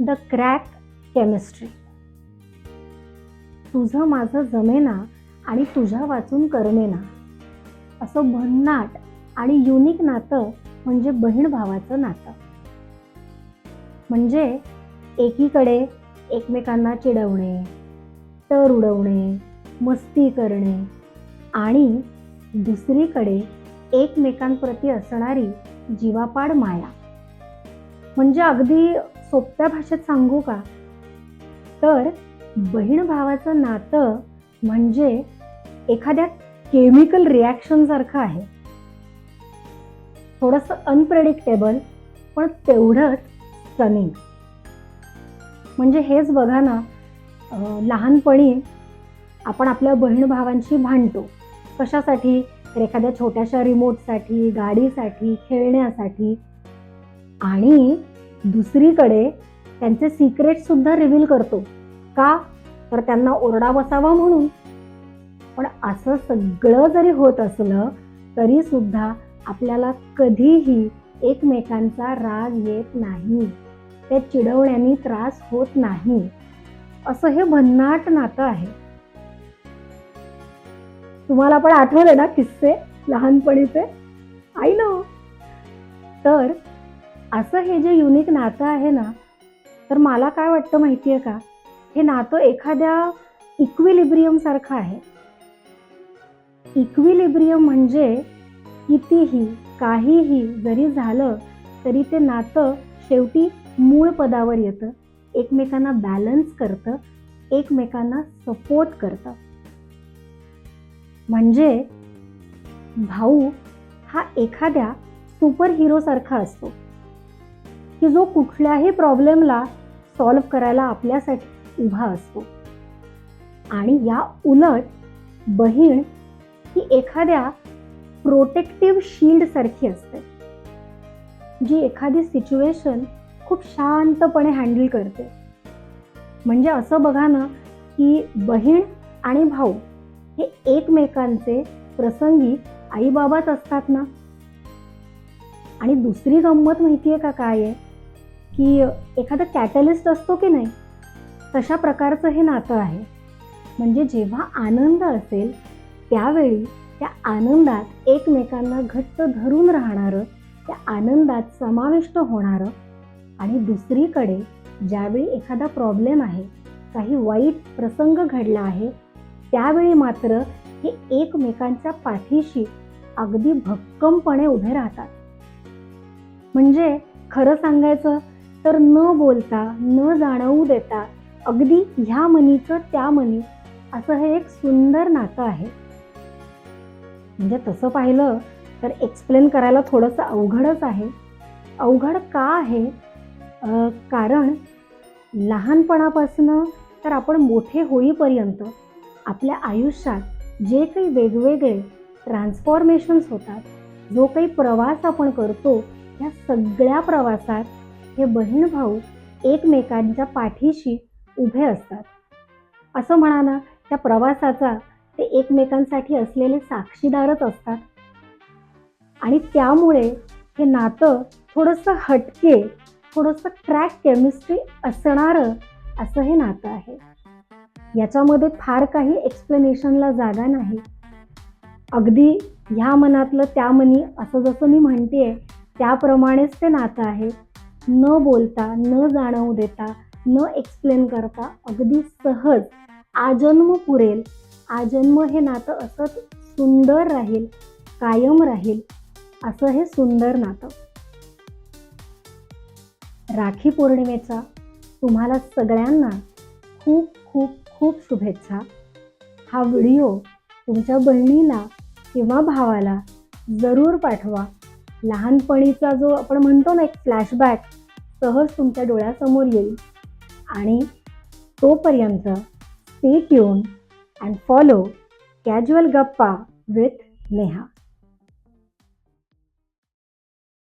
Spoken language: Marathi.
The crack chemistry. तुझं माझं जमेना आणि तुझ्या वाचून करमेना. असं भन्नाट आणि युनिक नातं म्हणजे बहीण भावाचं नातं. म्हणजे एकीकडे एकमेकांना चिडवणे तर उडवणे मस्ती करणे आणि दुसरीकडे एकमेकांप्रती असणारी जीवापाड माया. म्हणजे अगदी सोप्या भाषेत सांगू का? तर बहीण भावाचं नातं म्हणजे एखाद्या केमिकल रिॲक्शन सारखं आहे. थोडंसं अनप्रेडिक्टेबल पण तेवढंच स्टनिंग म्हणजे हेच बघा ना लहानपणी आपण आपल्या बहीण भावांशी भांडतो. कशासाठी? तर एखाद्या छोट्याशा रिमोटसाठी गाडीसाठी खेळण्यासाठी. आणि दुसरीकडे त्यांचे सिक्रेट सुद्धा रिव्हील करतो. का? तर त्यांना ओरडा बसावा म्हणून. पण असं सगळं जरी होत असलं तरी सुद्धा आपल्याला कधीही एकमेकांचा राग येत नाही. त्या चिडवण्याने त्रास होत नाही. असं हे भन्नाट नातं आहे. तुम्हाला पण आठवले ना किस्से? लहानपणीचे? आई ना तर असं हे जे युनिक नातं आहे ना तर मला काय वाटतं माहिती आहे का? हे नातं एखाद्या इक्विलिब्रियमसारखं आहे. इक्विलिब्रियम म्हणजे कितीही काहीही जरी झालं तरी ते नातं शेवटी मूळ पदावर येतं. एकमेकांना बॅलन्स करतं एकमेकांना सपोर्ट करतं. म्हणजे भाऊ हा एखाद्या सुपर हिरोसारखा असतो. की जो कुठल्याही प्रॉब्लेमला सॉल्व्ह करायला आपल्यासाठी उभा असतो. आणि या उलट बहीण ही एखाद्या प्रोटेक्टिव्ह शील्डसारखी असते जी एखादी सिच्युएशन खूप शांतपणे हँडल करते. म्हणजे असं बघा ना की बहीण आणि भाऊ हे एकमेकांचे प्रसंगी आईबाबाच असतात ना? आणि दुसरी गंमत माहिती आहे का काय आहे? की एखादा कॅटलिस्ट असतो की नाही तशा प्रकारचं हे नातं आहे. म्हणजे जेव्हा आनंद असेल त्यावेळी त्या आनंदात एकमेकांना घट्ट धरून राहणारं त्या आनंदात समाविष्ट होणारं आणि दुसरीकडे ज्यावेळी एखादा प्रॉब्लेम आहे काही वाईट प्रसंग घडला आहे त्यावेळी मात्र हे एकमेकांच्या पाठीशी अगदी भक्कमपणे उभे राहतात. म्हणजे खरं सांगायचं तर न बोलता न जाणवू देता अगदी ह्या मनीचं त्या मनी असं हे एक सुंदर नातं आहे. म्हणजे तसं पाहिलं तर एक्सप्लेन करायला थोडंसं अवघडच आहे. अवघड का आहे? कारण लहानपणापासनं तर आपण मोठे होईपर्यंत आपल्या आयुष्यात जे काही वेगवेगळे ट्रान्सफॉर्मेशन्स होतात जो काही प्रवास आपण करतो या सगळ्या प्रवासात हे बहीण भाऊ एकमेकांच्या पाठीशी उभे असतात. असं म्हणा ना त्या प्रवासाचा ते एकमेकांसाठी असलेले साक्षीदारच असतात. आणि त्यामुळे हे नातं थोडंसं हटके थोडंसं क्रॅक केमिस्ट्री असणारं असं हे नातं आहे. याच्यामध्ये फार काही एक्सप्लेनेशनला जागा नाही. अगदी ह्या मनातलं त्या मनी असं जसं मी म्हणतेय त्याप्रमाणेच ते नातं आहे. न बोलता न जाणवू देता न एक्सप्लेन करता अगदी सहज आजन्म पुरेल. आजन्म हे नातं असंच सुंदर राहील कायम राहील असं हे सुंदर नातं. राखी पौर्णिमेचा तुम्हाला सगळ्यांना खूप खूप खूप शुभेच्छा. हा व्हिडिओ तुमच्या बहिणीला किंवा भावाला जरूर पाठवा. लहानपणीचा जो आपण म्हणतो ना एक फ्लॅशबॅक सहज तुमच्या डोळ्यासमोर येईल. आणि तोपर्यंत stay tune and follow casual गप्पा विथ नेहा.